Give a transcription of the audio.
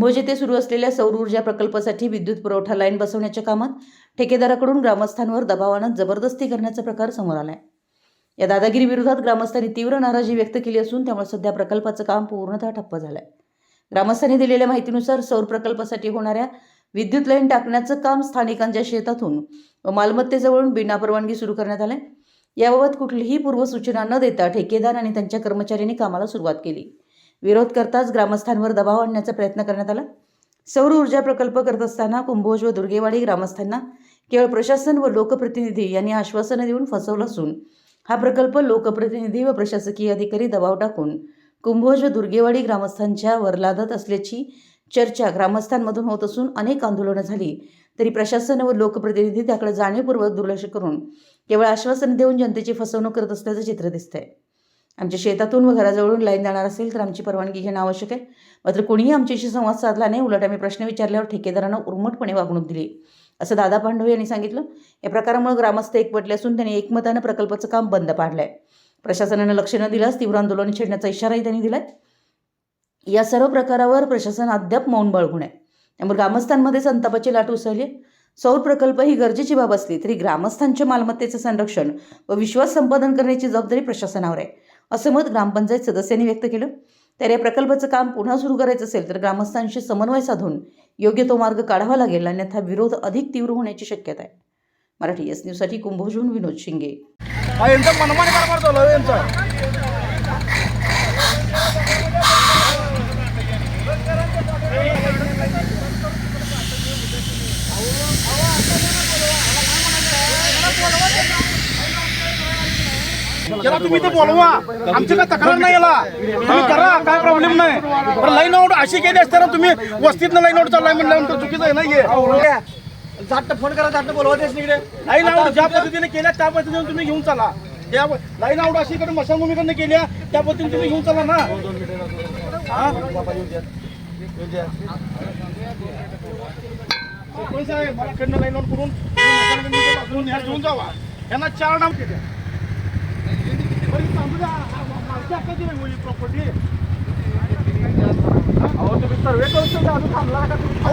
कुंभोज येथे सुरू असलेल्या सौर ऊर्जा प्रकल्पासाठी विद्युत पुरवठा लाईन बसवण्याच्या कामात ठेकेदाराकडून ग्रामस्थांवर दबावानं जबरदस्ती करण्याचा प्रकार समोर आलाय. या दादागिरीविरोधात ग्रामस्थांनी तीव्र नाराजी व्यक्त केली असून त्यामुळे सध्या प्रकल्पाचं काम पूर्णतः ठप्प झालंय. ग्रामस्थांनी दिलेल्या माहितीनुसार सौर प्रकल्पासाठी होणाऱ्या विद्युत लाईन टाकण्याचं काम स्थानिकांच्या शेतातून व मालमत्तेजवळून बिनापरवानगी सुरू करण्यात आलंय. याबाबत कुठलीही पूर्वसूचना न देता ठेकेदार आणि त्यांच्या कर्मचाऱ्यांनी कामाला सुरुवात केली. विरोध करताच ग्रामस्थांवर दबाव आणण्याचा प्रयत्न करण्यात आला. सौर ऊर्जा प्रकल्प करत असताना कुंभोज व दुर्गेवाडी ग्रामस्थांना केवळ प्रशासन व लोकप्रतिनिधी यांनी आश्वासनं देऊन फसवलं असून हा प्रकल्प लोकप्रतिनिधी व प्रशासकीय अधिकारी दबाव टाकून कुंभोज व दुर्गेवाडी ग्रामस्थांच्या वरलादत असल्याची चर्चा ग्रामस्थांमधून होत असून अनेक आंदोलनं झाली. तरी प्रशासन व लोकप्रतिनिधी त्याकडे जाणीवपूर्वक दुर्लक्ष करून केवळ आश्वासन देऊन जनतेची फसवणूक करत असल्याचं चित्र दिसतंय. आमच्या शेतातून व घराजवळून लाईन जाणार असेल तर आमची परवानगी घेणं आवश्यक आहे. मात्र कोणीही आमच्याशी संवाद साधला नाही उलट आम्ही प्रश्न विचारल्यावर ठेकेदारांना उर्मटपणे वागणूक दिली. असं दादा पांडवे यांनी सांगितलं. या प्रकारामुळे ग्रामस्थ एकवटले असून त्यांनी एकमतानं प्रकल्पाचं काम बंद पाडलं आहे प्रशासनानं लक्ष न दिल्यास तीव्र आंदोलन छेडण्याचा इशाराही त्यांनी दिलाय. या सर्व प्रकारावर प्रशासन अद्याप मौन बाळगून आहे. त्यामुळे ग्रामस्थांमध्ये संतापाची लाट उसळली सौर प्रकल्प ही गरजेची बाब असली तरी ग्रामस्थांच्या मालमत्तेचं संरक्षण व विश्वास संपादन करण्याची जबाबदारी प्रशासनावर आहे. असं मत ग्रामपंचायत सदस्यांनी व्यक्त केलं. तर या प्रकल्पाचं काम पुन्हा सुरू करायचं असेल तर ग्रामस्थांशी समन्वय साधून योग्य तो मार्ग काढावा लागेल अन्यथा विरोध अधिक तीव्र होण्याची शक्यता आहे. मराठी एस न्यूजसाठी कुंभोजून विनोद शिंगे. याला तुम्ही ते बोलवा. आमची काय तक्रार नाही याला. तुम्ही करा काय प्रॉब्लेम नाही. पण लाईन आउट अशी केली असते ना तुम्ही वस्तीतनं लाईन आउट चाललाय म्हणल्यानंतर चुकीचं आहे नाही जाट फोन करा जाट बोलवा निकडे. लाईन आउट ज्या पद्धतीने केल्या त्या पद्धतीने तुम्ही घेऊन चला. त्या लाईन आउट अशी कडे मशानभूमीकडनं केल्या त्या पद्धतीने तुम्ही घेऊन चला ना? सरपंच मला कडनं लाईन आउट करून घेऊन जावा. यांना चार नाम केल्या. अहो तुम्ही सर्वे करू शकता अजून थांबला का तुम्ही?